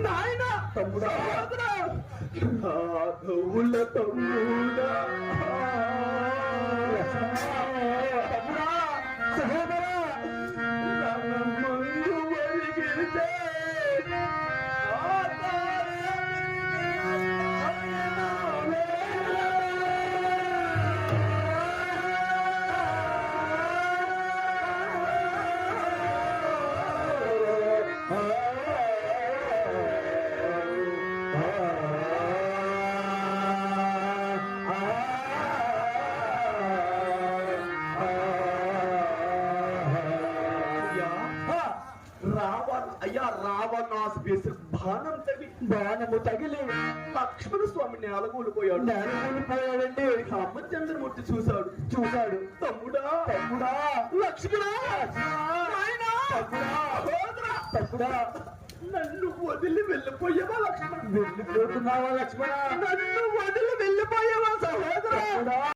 నాయన! తమ్ముడా. తమ్ముడా! అయ్యా రావణ అయ్యా రావణాసు వేసిన బాణం తగి బాణము తగిలి లక్ష్మణ స్వామి నేలకూలిపోయాడు నెలకొల్లిపోయాడండి రామచంద్రమూర్తి చూశాడు. చూశాడు. తమ్ముడా! తమ్ముడా! లక్ష్మణ! సహోదరా! తమ్ముడా! నన్ను వదిలి వెళ్ళిపోయావా లక్ష్మణ వెళ్ళిపోతున్నావా లక్ష్మణ నన్ను వదిలి వెళ్ళిపోయావా సహోదరా